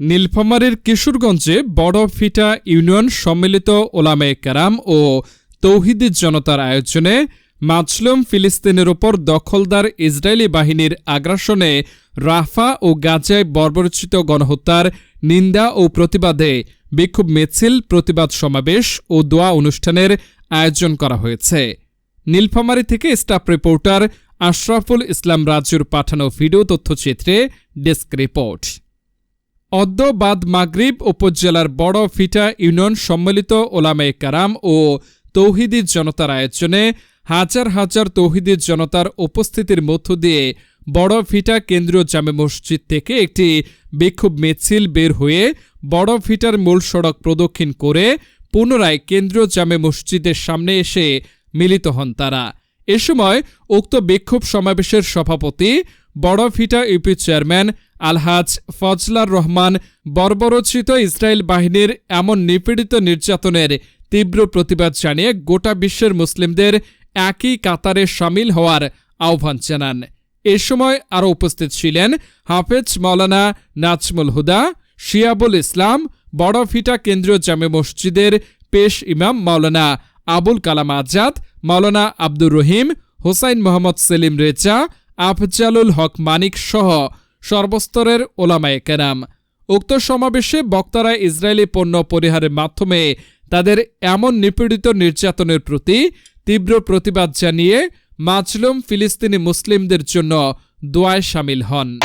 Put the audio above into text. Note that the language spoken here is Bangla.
নীলফামারীর কিশোরগঞ্জে বড় ফিটা ইউনিয়ন সম্মিলিত ওলামে কেরাম ও তৌহিদি জনতার আয়োজনে মাজলুম ফিলিস্তিনের ওপর দখলদার ইসরায়েলি বাহিনীর আগ্রাসনে রাফা ও গাজায় বর্বরচিত গণহত্যার নিন্দা ও প্রতিবাদে বিক্ষোভ মিছিল, প্রতিবাদ সমাবেশ ও দোয়া অনুষ্ঠানের আয়োজন করা হয়েছে। নীলফামারী থেকে স্টাফ রিপোর্টার আশরাফুল ইসলাম রাজুর পাঠানো ভিডিও তথ্যচিত্রে ডেস্ক রিপোর্ট। অদ্য বাদ মাগরিব উপজেলার বড় ফিটা ইউনিয়ন সম্মিলিত ওলামে কারাম ও তৌহিদি জনতার আয়োজনে হাজার হাজার তৌহিদি জনতার উপস্থিতির মধ্য দিয়ে বড় ফিটা কেন্দ্রীয় জামে মসজিদ থেকে একটি বিক্ষোভ মিছিল বের হয়ে বড় ফিটার মূল সড়ক প্রদক্ষিণ করে পুনরায় কেন্দ্রীয় জামে মসজিদের সামনে এসে মিলিত হন তারা। এ সময় উক্ত বিক্ষোভ সমাবেশের সভাপতি বড় ফিটা ইউপি চেয়ারম্যান আলহাজ ফজলার রহমান বর্বরচিত ইসরায়েল বাহিনীর এমন নিপীড়িত নির্যাতনের তীব্র প্রতিবাদ জানিয়ে গোটা বিশ্বের মুসলিমদের একই কাতারে সামিল হওয়ার আহ্বান জানান। এ সময় আরও উপস্থিত ছিলেন হাফেজ মাওলানা নাজমুল হুদা, শিয়াবুল ইসলাম বড়ফিটা কেন্দ্রীয় জামে মসজিদের পেশ ইমাম মাওলানা আবুল কালাম আজাদ, মাওলানা আব্দুর রহিম, হোসাইন মোহাম্মদ সেলিম রেজা, আফজালুল হক মানিক সহ সর্বস্তরের ওলামায় কেরাম। উক্ত সমাবেশে বক্তারা ইসরায়েলি পণ্য পরিহারের মাধ্যমে তাদের এমন নিপীড়িত নির্যাতনের প্রতি তীব্র প্রতিবাদ জানিয়ে মাজলুম ফিলিস্তিনি মুসলিমদের জন্য দোয়ায় সামিল হন।